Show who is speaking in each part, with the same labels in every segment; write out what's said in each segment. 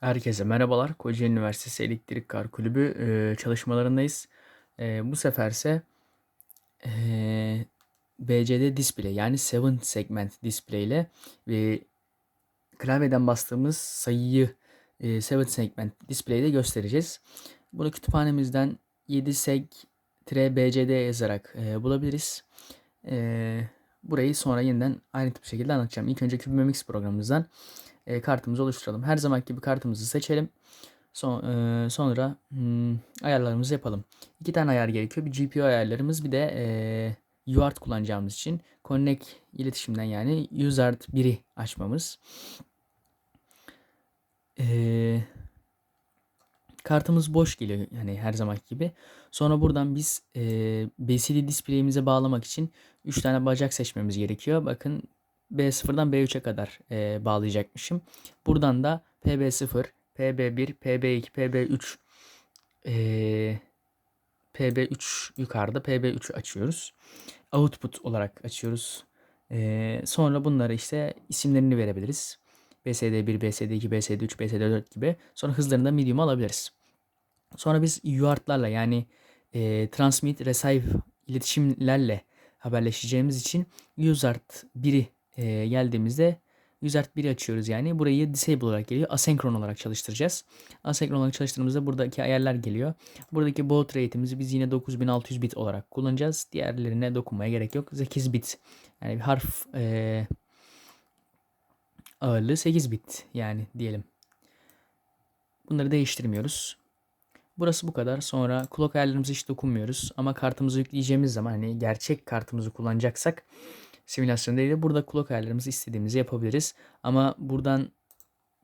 Speaker 1: Herkese merhabalar. Kocaeli Üniversitesi Elektrik Kar Kulübü e, çalışmalarındayız. E, bu seferse e, BCD display yani 7 segment display ile ve klavyeden bastığımız sayıyı e, 7 segment display ile göstereceğiz. Bunu kütüphanemizden 7 seg BCD yazarak e, bulabiliriz. E, burayı sonra yeniden ayrıntılı bir şekilde anlatacağım. İlk önce CubeMX programımızdan e, kartımızı oluşturalım. Her zaman gibi kartımızı seçelim. Son, e, sonra hmm, ayarlarımızı yapalım. İki tane ayar gerekiyor. Bir GPU ayarlarımız bir de e, UART kullanacağımız için Connect iletişimden yani USART 1'i açmamız. E, kartımız boş geliyor yani her zaman gibi. Sonra buradan biz e, BCD display'imize bağlamak için 3 tane bacak seçmemiz gerekiyor. Bakın B0'dan B3'e kadar e, bağlayacakmışım. Buradan da PB0, PB1, PB2, PB3 e, PB3 yukarıda PB3 açıyoruz. Output olarak açıyoruz. E, sonra bunları işte isimlerini verebiliriz. BSD1, BSD2, BSD3, BSD4 gibi. Sonra hızlarını da medium alabiliriz. Sonra biz UART'larla yani e, transmit, receive iletişimlerle haberleşeceğimiz için USART 1'i e, geldiğimizde USART 1'i açıyoruz yani. Burayı disable olarak geliyor. Asenkron olarak çalıştıracağız. Asenkron olarak çalıştırdığımızda buradaki ayarlar geliyor. Buradaki baud rate'imizi biz yine 9600 bit olarak kullanacağız. Diğerlerine dokunmaya gerek yok. 8 bit. Yani bir harf e, ağırlığı 8 bit yani diyelim. Bunları değiştirmiyoruz. Burası bu kadar. Sonra clock ayarlarımıza hiç dokunmuyoruz. Ama kartımızı yükleyeceğimiz zaman hani gerçek kartımızı kullanacaksak simülasyon değil de burada clock ayarlarımızı istediğimizi yapabiliriz. Ama buradan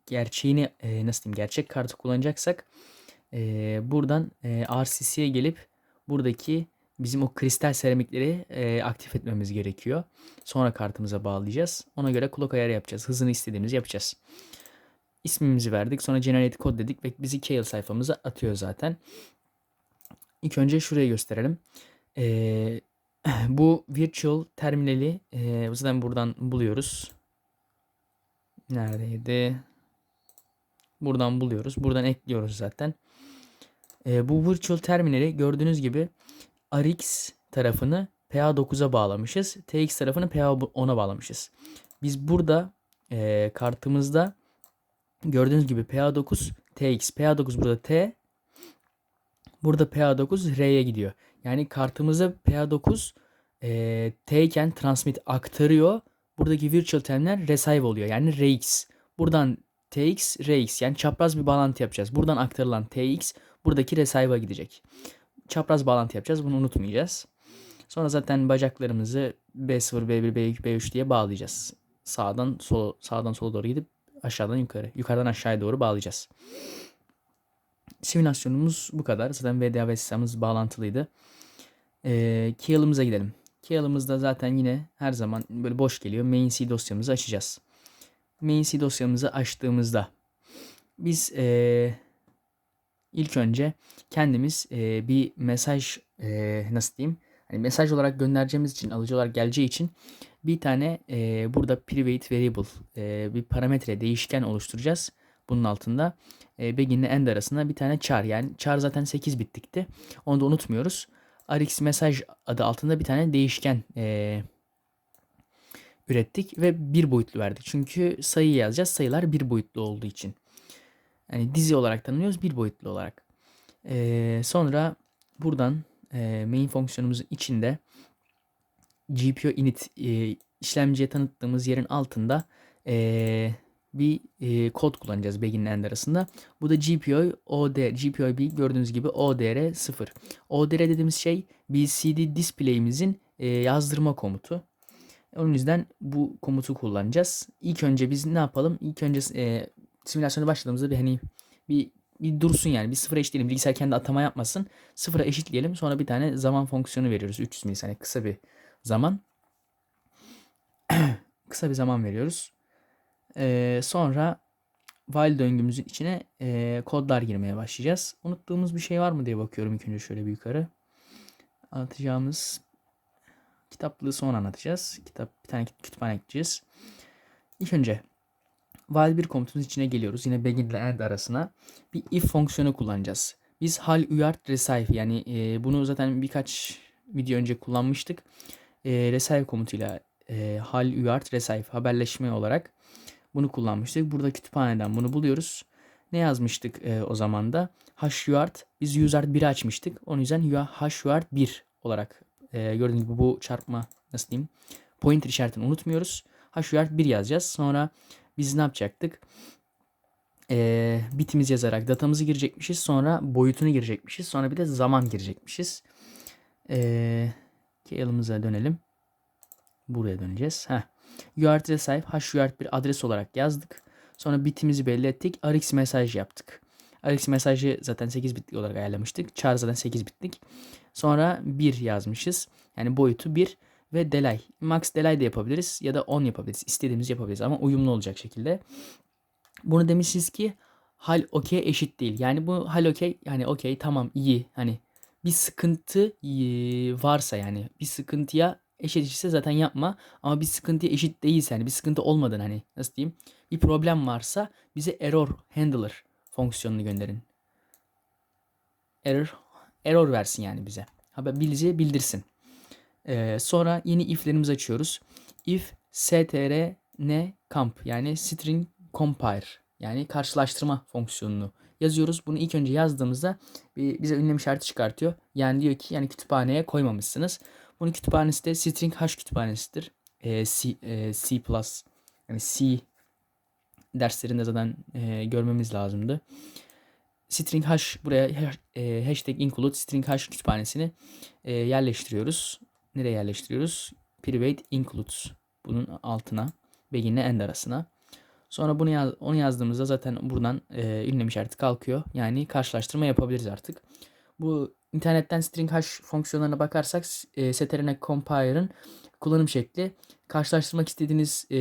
Speaker 1: gerçeğini e, nasıl diyeyim gerçek kartı kullanacaksak e, buradan e, RCC'ye gelip buradaki bizim o kristal seramikleri e, aktif etmemiz gerekiyor. Sonra kartımıza bağlayacağız. Ona göre clock ayarı yapacağız. Hızını istediğimizi yapacağız. İsmimizi verdik. Sonra generate code dedik ve bizi Kale sayfamıza atıyor zaten. İlk önce şurayı gösterelim. Ee, bu virtual terminali e, zaten buradan buluyoruz. Neredeydi? Buradan buluyoruz. Buradan ekliyoruz zaten. E, bu virtual terminali gördüğünüz gibi RX tarafını PA9'a bağlamışız. TX tarafını PA10'a bağlamışız. Biz burada e, kartımızda gördüğünüz gibi PA9 TX. PA9 burada T. Burada PA9 R'ye gidiyor. Yani kartımıza PA9 e, T transmit aktarıyor. Buradaki virtual terminal receive oluyor. Yani RX. Buradan TX, RX yani çapraz bir bağlantı yapacağız. Buradan aktarılan TX buradaki receive'a gidecek. Çapraz bağlantı yapacağız. Bunu unutmayacağız. Sonra zaten bacaklarımızı B0, B1, B2, B3 diye bağlayacağız. Sağdan sola, sağdan sola doğru gidip aşağıdan yukarı, yukarıdan aşağıya doğru bağlayacağız. Simülasyonumuz bu kadar. Zaten VDA ve sistemimiz bağlantılıydı. Ee, Keyl'ımıza gidelim. Keyl'ımızda zaten yine her zaman böyle boş geliyor. Main C dosyamızı açacağız. Main C dosyamızı açtığımızda biz ee, ilk önce kendimiz ee, bir mesaj ee, nasıl diyeyim hani mesaj olarak göndereceğimiz için alıcı olarak geleceği için bir tane e, burada private variable e, bir parametre değişken oluşturacağız. Bunun altında e, begin ile end arasında bir tane char yani char zaten 8 bitlikti. Onu da unutmuyoruz. Rx mesaj adı altında bir tane değişken e, ürettik ve bir boyutlu verdik. Çünkü sayı yazacağız. Sayılar bir boyutlu olduğu için. Yani dizi olarak tanımlıyoruz bir boyutlu olarak. E, sonra buradan e, main fonksiyonumuzun içinde GPU init e, işlemciye tanıttığımız yerin altında e, bir e, kod kullanacağız begin end arasında. Bu da GPU OD, GPU bir gördüğünüz gibi ODR 0. ODR dediğimiz şey BCD display'imizin e, yazdırma komutu. Onun yüzden bu komutu kullanacağız. İlk önce biz ne yapalım? İlk önce e, simülasyona başladığımızda bir hani bir bir dursun yani bir sıfıra eşitleyelim. Bilgisayar kendi atama yapmasın. Sıfıra eşitleyelim. Sonra bir tane zaman fonksiyonu veriyoruz. 300 milisaniye kısa bir zaman. kısa bir zaman veriyoruz. Ee, sonra while döngümüzün içine e, kodlar girmeye başlayacağız. Unuttuğumuz bir şey var mı diye bakıyorum ilk önce şöyle bir yukarı. Anlatacağımız kitaplığı sonra anlatacağız. Kitap bir tane kütüphane ekleyeceğiz. İlk önce while bir komutunun içine geliyoruz. Yine begin ile end arasına bir if fonksiyonu kullanacağız. Biz hal uyart receive yani e, bunu zaten birkaç video önce kullanmıştık. E, receive komutuyla e, hal uyart receive haberleşme olarak bunu kullanmıştık. Burada kütüphaneden bunu buluyoruz. Ne yazmıştık e, o zaman da? HUART biz USART 1'i açmıştık. Onun yüzden HUART 1 olarak e, gördüğünüz gibi bu çarpma nasıl diyeyim pointer işaretini unutmuyoruz. HUART 1 yazacağız. Sonra biz ne yapacaktık? E, bitimiz yazarak datamızı girecekmişiz. Sonra boyutunu girecekmişiz. Sonra bir de zaman girecekmişiz. E, Kale'ımıza dönelim. Buraya döneceğiz. Heh. UART'e sahip HUART bir adres olarak yazdık. Sonra bitimizi belli ettik. RX mesaj yaptık. RX mesajı zaten 8 bitlik olarak ayarlamıştık. Char zaten 8 bitlik. Sonra 1 yazmışız. Yani boyutu 1 ve delay. Max delay de yapabiliriz ya da 10 yapabiliriz. İstediğimizi yapabiliriz ama uyumlu olacak şekilde. Bunu demişiz ki hal okey eşit değil. Yani bu hal okey yani okey tamam iyi. Hani bir sıkıntı varsa yani bir sıkıntıya eşit eşitse zaten yapma. Ama bir sıkıntıya eşit değilse yani bir sıkıntı olmadan hani nasıl diyeyim bir problem varsa bize error handler fonksiyonunu gönderin. Error error versin yani bize. Haber bize bildirsin. Ee, sonra yeni if'lerimizi açıyoruz. If str ne camp yani string compare yani karşılaştırma fonksiyonunu yazıyoruz. Bunu ilk önce yazdığımızda bize ünlem işareti çıkartıyor. Yani diyor ki yani kütüphaneye koymamışsınız. Bunun kütüphanesi de string hash kütüphanesidir. E, C, e, C+, yani C derslerinde zaten e, görmemiz lazımdı. String hash buraya e, hashtag include string hash kütüphanesini e, yerleştiriyoruz. Nereye yerleştiriyoruz? Private includes bunun altına begin'le end arasına. Sonra bunu yaz, onu yazdığımızda zaten buradan e, ünlem işareti kalkıyor. Yani karşılaştırma yapabiliriz artık. Bu internetten string hash fonksiyonlarına bakarsak e, Seterene Compiler'ın kullanım şekli karşılaştırmak istediğiniz e,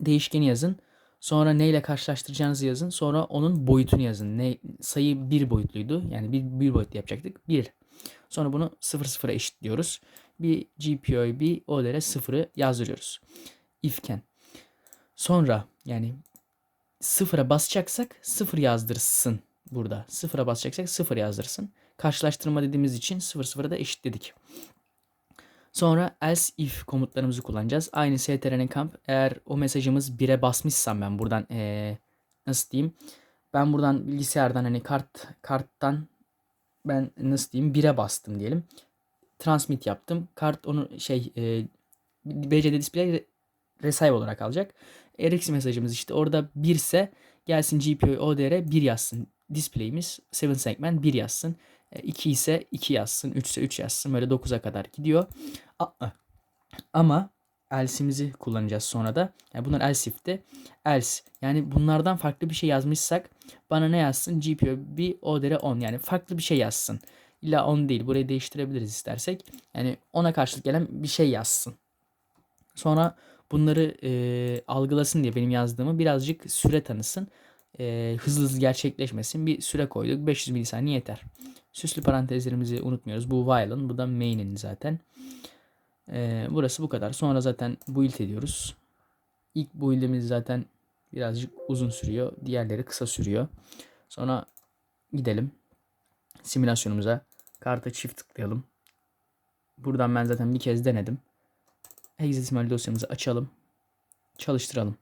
Speaker 1: değişkeni yazın. Sonra neyle karşılaştıracağınızı yazın. Sonra onun boyutunu yazın. Ne sayı bir boyutluydu. Yani bir, bir boyutlu yapacaktık. Bir. Sonra bunu 0 sıfıra eşitliyoruz. Bir GPO'yu bir ODR'e sıfırı yazdırıyoruz. Ifken. Sonra yani sıfıra basacaksak sıfır yazdırsın burada. Sıfıra basacaksak sıfır yazdırsın. Karşılaştırma dediğimiz için sıfır sıfıra da eşitledik. Sonra else if komutlarımızı kullanacağız. Aynı strn kamp eğer o mesajımız 1'e basmışsam ben buradan ee, nasıl diyeyim? Ben buradan bilgisayardan hani kart karttan ben nasıl diyeyim 1'e bastım diyelim. Transmit yaptım. Kart onu şey e, BCD display receive olarak alacak. RX mesajımız işte orada 1 ise gelsin GPU ODR 1 yazsın. Display'imiz 7 segment 1 yazsın. 2 e, ise 2 yazsın. 3 ise 3 yazsın. Böyle 9'a kadar gidiyor. Ama else'imizi kullanacağız sonra da. Yani bunlar else if'te. Else. Yani bunlardan farklı bir şey yazmışsak bana ne yazsın? GPU bir ODR 10. Yani farklı bir şey yazsın. İlla 10 değil. Burayı değiştirebiliriz istersek. Yani ona karşılık gelen bir şey yazsın. Sonra bunları e, algılasın diye benim yazdığımı birazcık süre tanısın. E, hızlı hızlı gerçekleşmesin. Bir süre koyduk. 500 milisaniye yeter. Süslü parantezlerimizi unutmuyoruz. Bu while'ın, bu da main'in zaten. Ee, burası bu kadar. Sonra zaten build ediyoruz. İlk build'imiz zaten birazcık uzun sürüyor. Diğerleri kısa sürüyor. Sonra gidelim simülasyonumuza. Karta çift tıklayalım. Buradan ben zaten bir kez denedim. Hexadecimal dosyamızı açalım. Çalıştıralım.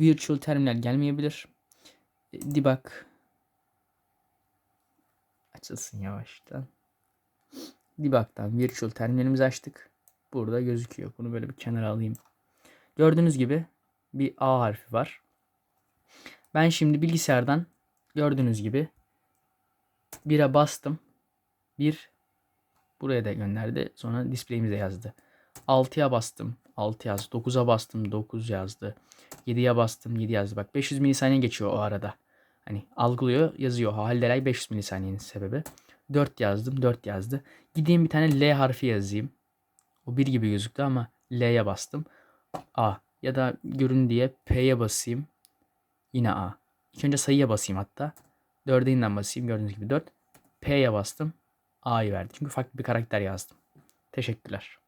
Speaker 1: Virtual terminal gelmeyebilir. Debug açılsın yavaştan. Debug'dan virtual terminalimizi açtık. Burada gözüküyor. Bunu böyle bir kenara alayım. Gördüğünüz gibi bir A harfi var. Ben şimdi bilgisayardan gördüğünüz gibi 1'e bastım. 1 buraya da gönderdi. Sonra display'imize yazdı. 6'ya bastım. 6 yazdı. 9'a bastım. 9 yazdı. 7'ye bastım. 7 yazdı. Bak 500 milisaniye geçiyor o arada. Hani algılıyor yazıyor. Haldelay 500 milisaniyenin sebebi. 4 yazdım 4 yazdı. Gideyim bir tane L harfi yazayım. O bir gibi gözüktü ama L'ye bastım. A ya da görün diye P'ye basayım. Yine A. İlk önce sayıya basayım hatta. 4'e yeniden basayım gördüğünüz gibi 4. P'ye bastım. A'yı verdi. Çünkü farklı bir karakter yazdım. Teşekkürler.